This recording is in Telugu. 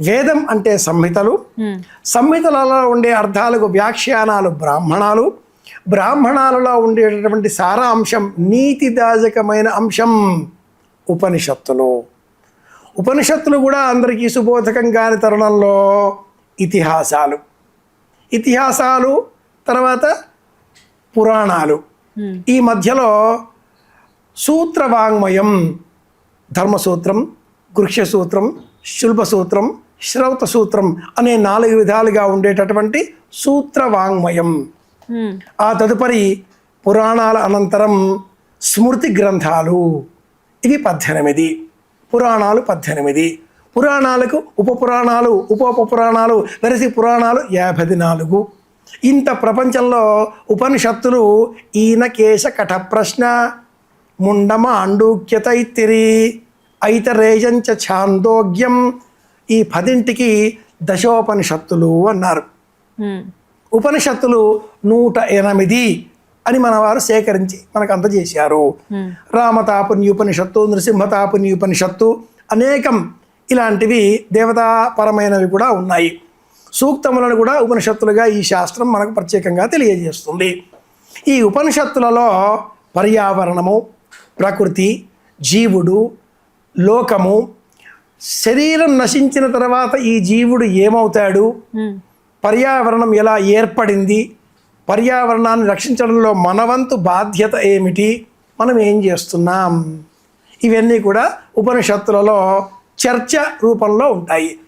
వేదం అంటే సంహితలు. సంహితలలో ఉండే అర్థాలకు వ్యాఖ్యానాలు బ్రాహ్మణాలు. బ్రాహ్మణాలలో ఉండేటటువంటి సారాంశం నీతిదాజకమైన అంశం ఉపనిషత్తులు. ఉపనిషత్తులు కూడా అందరికీ సుబోధకం కాని తరుణంలో ఇతిహాసాలు. ఇతిహాసాలు తర్వాత పురాణాలు. ఈ మధ్యలో సూత్రవాంగ్మయం ధర్మసూత్రం గృహ్యసూత్రం శుల్పసూత్రం శ్రౌత సూత్రం అనే నాలుగు విధాలుగా ఉండేటటువంటి సూత్రవాంగ్మయం. ఆ తదుపరి పురాణాల అనంతరం స్మృతి గ్రంథాలు. ఇవి పద్దెనిమిది. పురాణాలు పద్దెనిమిది. పురాణాలకు ఉప పురాణాలు ఉప ఉప పురాణాలు వెరసి పురాణాలు యాభై నాలుగు. ఇంత ప్రపంచంలో ఉపనిషత్తులు ఈయన కేశ కఠ ప్రశ్న ముండమ అండూక్యత ఇత్తిరి ఐతరేజంచ ఛాందోగ్యం ఈ పదింటికి దశోపనిషత్తులు అన్నారు. ఉపనిషత్తులు నూట ఎనిమిది అని మన వారు సేకరించి మనకు అందజేశారు. రామతాపుని ఉపనిషత్తు నృసింహతాపుని ఉపనిషత్తు అనేకం ఇలాంటివి దేవతాపరమైనవి కూడా ఉన్నాయి. సూక్తములను కూడా ఉపనిషత్తులుగా ఈ శాస్త్రం మనకు ప్రత్యేకంగా తెలియజేస్తుంది. ఈ ఉపనిషత్తులలో పర్యావరణము ప్రకృతి జీవుడు లోకము శరీరం నశించిన తర్వాత ఈ జీవుడు ఏమవుతాడు? పర్యావరణం ఎలా ఏర్పడింది? పర్యావరణాన్ని రక్షించడంలో మనవంతు బాధ్యత ఏమిటి? మనం ఏం చేస్తున్నాం? ఇవన్నీ కూడా ఉపనిషత్తులలో చర్చ రూపంలో ఉంటాయి.